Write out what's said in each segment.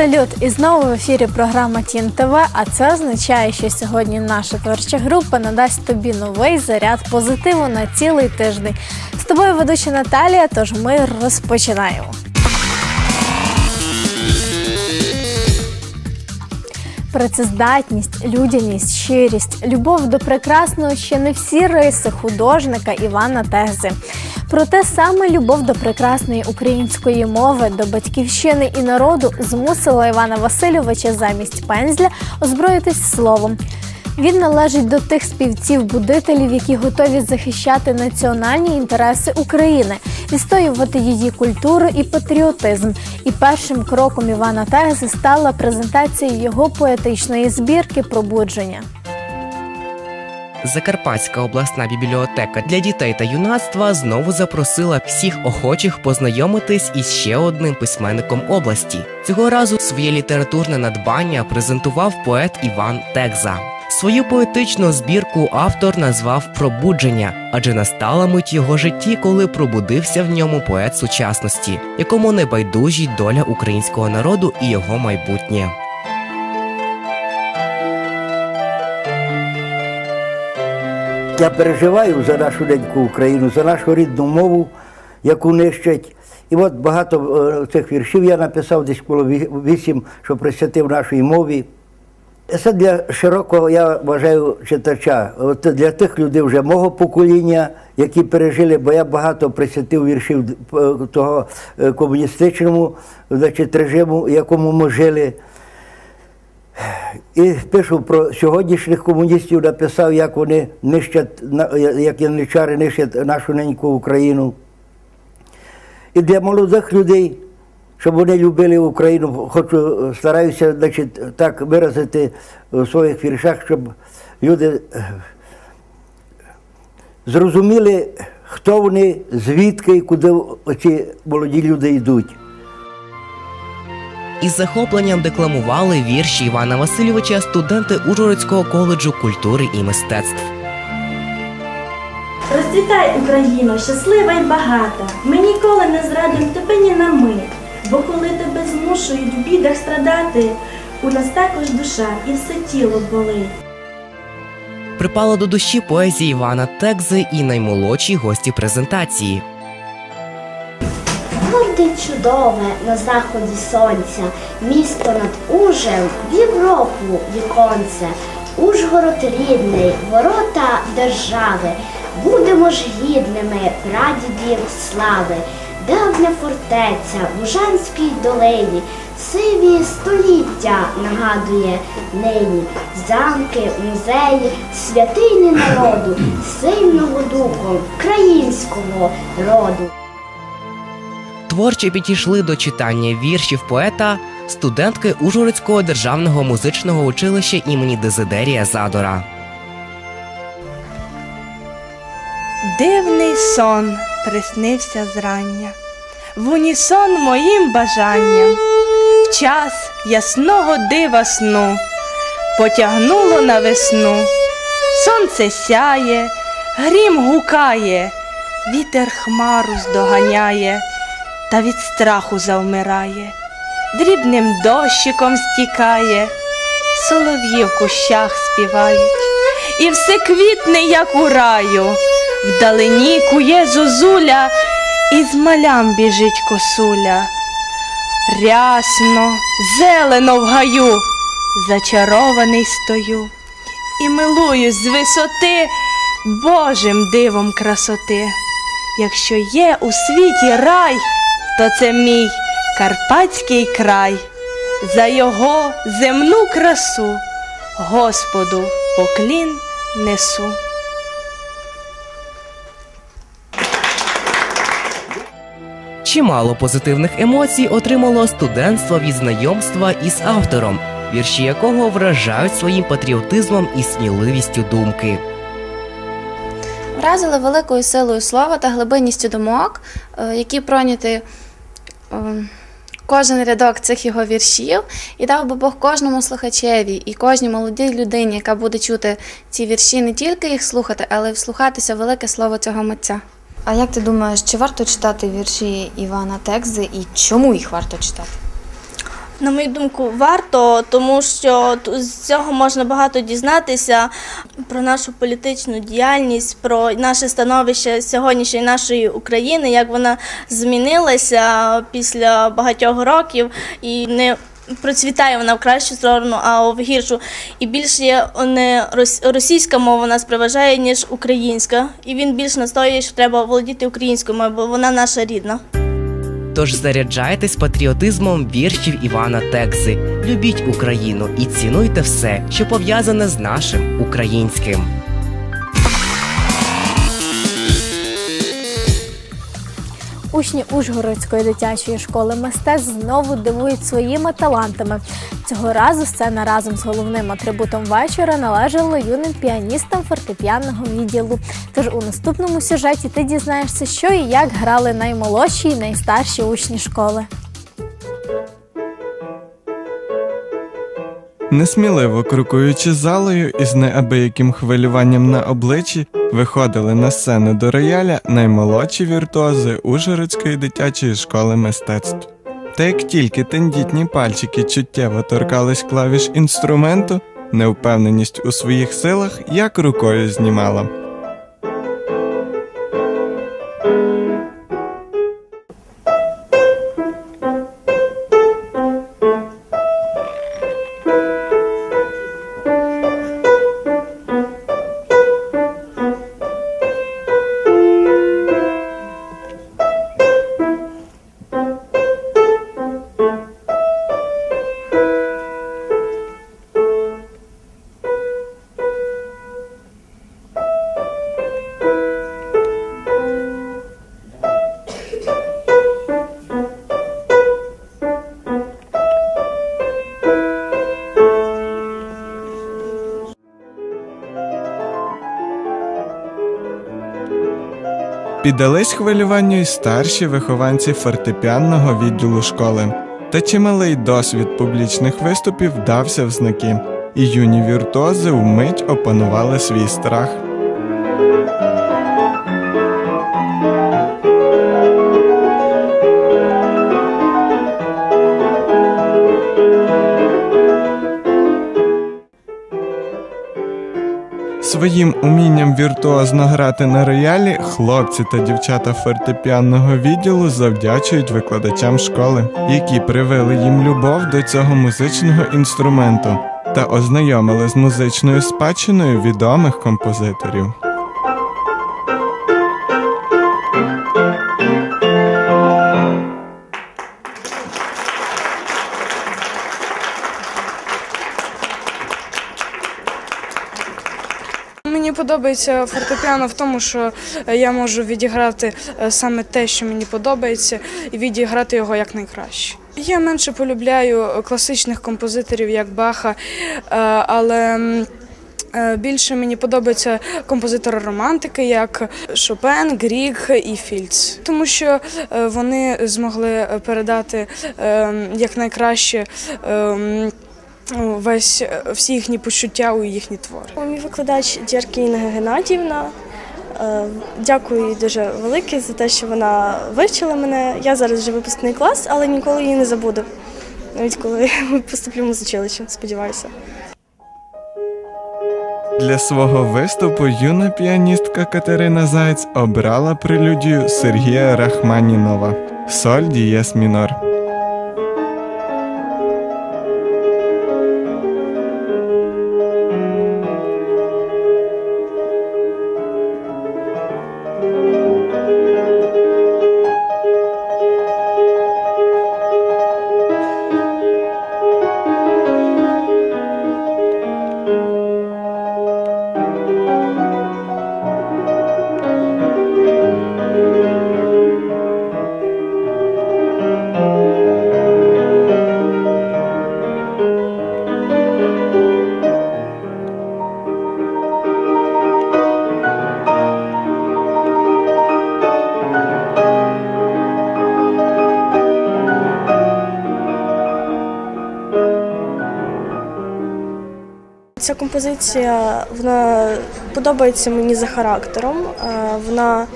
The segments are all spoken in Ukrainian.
Салют! І знову в ефірі програма Тін ТВ. А це означає, що сьогодні наша творча група надасть тобі новий заряд позитиву на цілий тиждень. З тобою ведуча Наталія. Тож ми розпочинаємо. Працездатність, людяність, щирість, любов до прекрасного ще не всі риси художника Івана Тегзи. Проте саме любов до прекрасної української мови, до батьківщини і народу змусила Івана Васильовича замість пензля озброїтись словом. Він належить до тих співців-будителів, які готові захищати національні інтереси України, відстоювати її культуру і патріотизм. І першим кроком Івана Тегзи стала презентація його поетичної збірки Пробудження. Закарпатська обласна бібліотека для дітей та юнацтва знову запросила всіх охочих познайомитись із ще одним письменником області. Цього разу своє літературне надбання презентував поет Іван Текза. Свою поетичну збірку автор назвав Пробудження, адже настала мить його житті, коли пробудився в ньому поет сучасності, якому не байдужі доля українського народу і його майбутнє. Я переживаю за нашу неньку Україну, за нашу рідну мову, яку нищать. І от багато е, цих віршів я написав десь коло вісім, що присвятив нашій мові. Це для широкого, я вважаю, читача. От для тих людей вже мого покоління, які пережили, бо я багато присвятив віршів е, того е, комуністичному значить, режиму, якому ми жили. І пишу про сьогоднішніх комуністів, написав, як вони нищать, як яничари нищать нашу неньку Україну. І для молодих людей, щоб вони любили Україну, хочу, стараюся значить, так виразити у своїх віршах, щоб люди е, зрозуміли, хто вони, звідки і куди ці молоді люди йдуть. Із захопленням декламували вірші Івана Васильовича студенти Ужгородського коледжу культури і мистецтв. Розцвітай, Україно, щаслива й багата. Ми ніколи не зрадим тебе ні на мить. Бо коли тебе змушують в бідах страдати, у нас також душа і все тіло болить. Припала до душі поезії Івана Текзи і наймолодші гості презентації. Горде чудове на заході сонця, місто над Ужем, в Європу віконце, Ужгород рідний, ворота держави, будемо ж гідними прадідів слави, давня фортеця в Ужанській долині, сиві століття нагадує нині, замки, музеї, святині народу, сильного духом, українського роду. Творче підійшли до читання віршів поета студентки Ужгородського державного музичного училища імені Дезидерія Задора. Дивний сон приснився зрання, в унісон моїм бажанням, в час ясного дива сну. Потягнуло на весну, сонце сяє, грім гукає, вітер хмару здоганяє, та від страху завмирає, дрібним дощиком стікає, солов'ї в кущах співають, і все квітне, як у раю. Вдалині кує зозуля, і з малям біжить косуля. Рясно, зелено в гаю, зачарований стою, і милуюсь з висоти Божим дивом красоти. Якщо є у світі рай, то це мій карпатський край. За його земну красу Господу поклін несу. Чимало позитивних емоцій отримало студентство від знайомства із автором, вірші якого вражають своїм патріотизмом і сміливістю думки. Вразили великою силою слова та глибинністю думок, е, які пройняті е, кожен рядок цих його віршів, і дав би Бог кожному слухачеві і кожній молодій людині, яка буде чути ці вірші, не тільки їх слухати, але й вслухатися велике слово цього митця. А як ти думаєш, чи варто читати вірші Івана Текзи і чому їх варто читати? На мою думку, варто, тому що з цього можна багато дізнатися про нашу політичну діяльність, про наше становище сьогоднішньої нашої України, як вона змінилася після багатьох років і не процвітає вона в кращу сторону, а в гіршу. І більше не рос- російська мова нас приважає, ніж українська. І він більш настоює, що треба володіти українською мовою, бо вона наша рідна. Тож заряджайтесь патріотизмом віршів Івана Текзи, любіть Україну і цінуйте все, що пов'язане з нашим українським. Учні Ужгородської дитячої школи мистецтв знову дивують своїми талантами. Цього разу сцена разом з головним атрибутом вечора належала юним піаністам фортепіанного відділу. Тож у наступному сюжеті ти дізнаєшся, що і як грали наймолодші і найстарші учні школи. Несміливо крокуючи залою із неабияким хвилюванням на обличчі, виходили на сцену до рояля наймолодші віртуози Ужгородської дитячої школи мистецтв. Та як тільки тендітні пальчики чуттєво торкались клавіш інструменту, невпевненість у своїх силах як рукою знімала. Піддались хвилюванню й старші вихованці фортепіанного відділу школи. Та чималий досвід публічних виступів дався в знаки, і юні віртуози вмить опанували свій страх. Своїм умінням віртуозно грати на роялі хлопці та дівчата фортепіанного відділу завдячують викладачам школи, які привели їм любов до цього музичного інструменту та ознайомили з музичною спадщиною відомих композиторів. Мені подобається фортепіано в тому, що е, я можу відіграти е, саме те, що мені подобається, і відіграти його якнайкраще. Я менше полюбляю класичних композиторів, як Баха, е, але більше мені подобаються композитори романтики, як Шопен, Гріг і Фільц, тому що вони змогли передати якнайкраще. Весь е, всі їхні почуття у їхні твори. Мій викладач Діркіна Геннадіївна. Е, Дякую їй дуже велике за те, що вона вивчила мене. Я зараз вже випускний клас, але ніколи її не забуду. Навіть коли поступлю в музичилище, сподіваюся. Для свого виступу юна піаністка Катерина Заєць обрала прелюдію Сергія Рахманінова Соль дієс мінор. Ця композиція вона подобається мені за характером. Е, Вона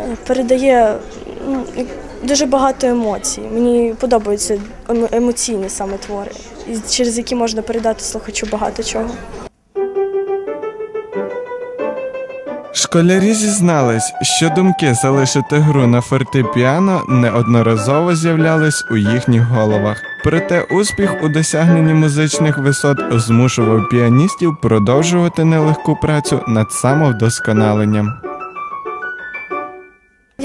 е, передає ну, дуже багато емоцій. Мені подобаються емо- емоційні саме твори, через які можна передати слухачу багато чого. Школярі зізнались, що думки залишити гру на фортепіано неодноразово з'являлись у їхніх головах. Проте успіх у досягненні музичних висот змушував піаністів продовжувати нелегку працю над самовдосконаленням.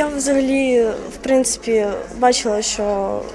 Я взагалі, в принципі, бачила, що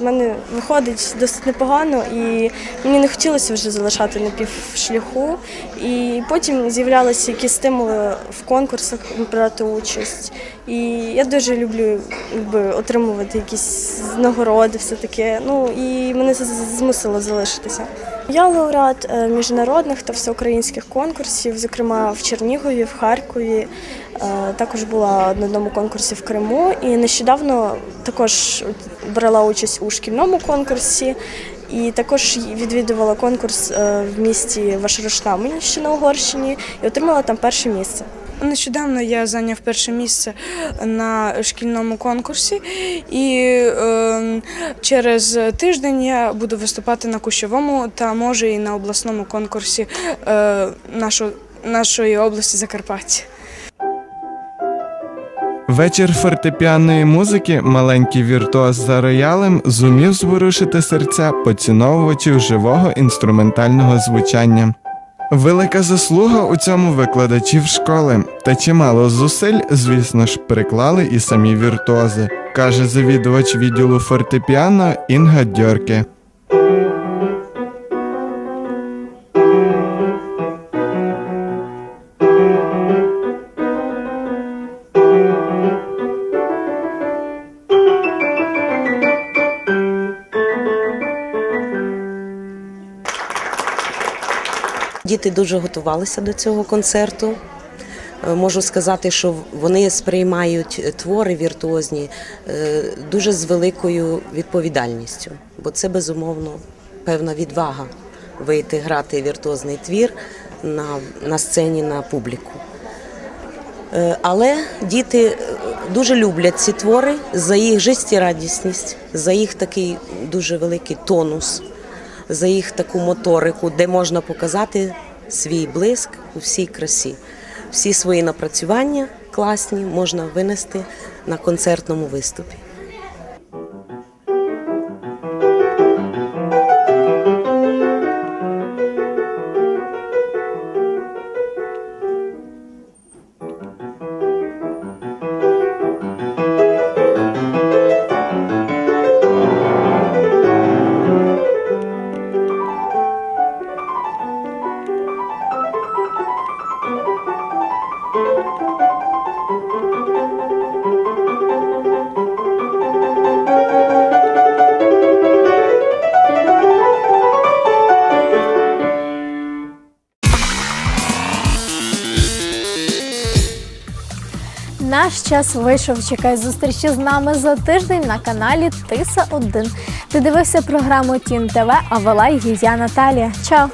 в мене виходить досить непогано, і мені не хотілося вже залишати на півшляху. І потім з'являлися якісь стимули в конкурсах брати участь. І я дуже люблю якби, отримувати якісь нагороди, все таке. Ну і мене це змусило залишитися. Я лауреат е, міжнародних та всеукраїнських конкурсів, зокрема в Чернігові, в Харкові. Е, Також була на одному конкурсі в Криму і нещодавно також брала участь у шкільному конкурсі. І також відвідувала конкурс е, в місті що на Угорщині, і отримала там перше місце. Нещодавно я зайняв перше місце на шкільному конкурсі, і е, через тиждень я буду виступати на кущовому та може і на обласному конкурсі е, нашо- нашої області Закарпаття. Вечір фортепіаної музики маленький віртуоз за роялем зумів зворушити серця поціновувачів живого інструментального звучання. Велика заслуга у цьому викладачів школи, та чимало зусиль, звісно ж, приклали і самі віртуози, каже завідувач відділу фортепіано Інга Дьорке. Діти дуже готувалися до цього концерту. Е, Можу сказати, що вони сприймають твори віртуозні е, дуже з великою відповідальністю, бо це безумовно певна відвага вийти грати віртуозний твір на, на сцені на публіку. Е, Але діти дуже люблять ці твори за їх життєрадісність, за їх такий дуже великий тонус, за їх таку моторику, де можна показати свій блиск у всій красі. Всі свої напрацювання класні можна винести на концертному виступі. Наш час вийшов. Чекай зустрічі з нами за тиждень на каналі Тиса 1 Ти дивився програму Тін ТВ, а вела її я Наталія. Чао!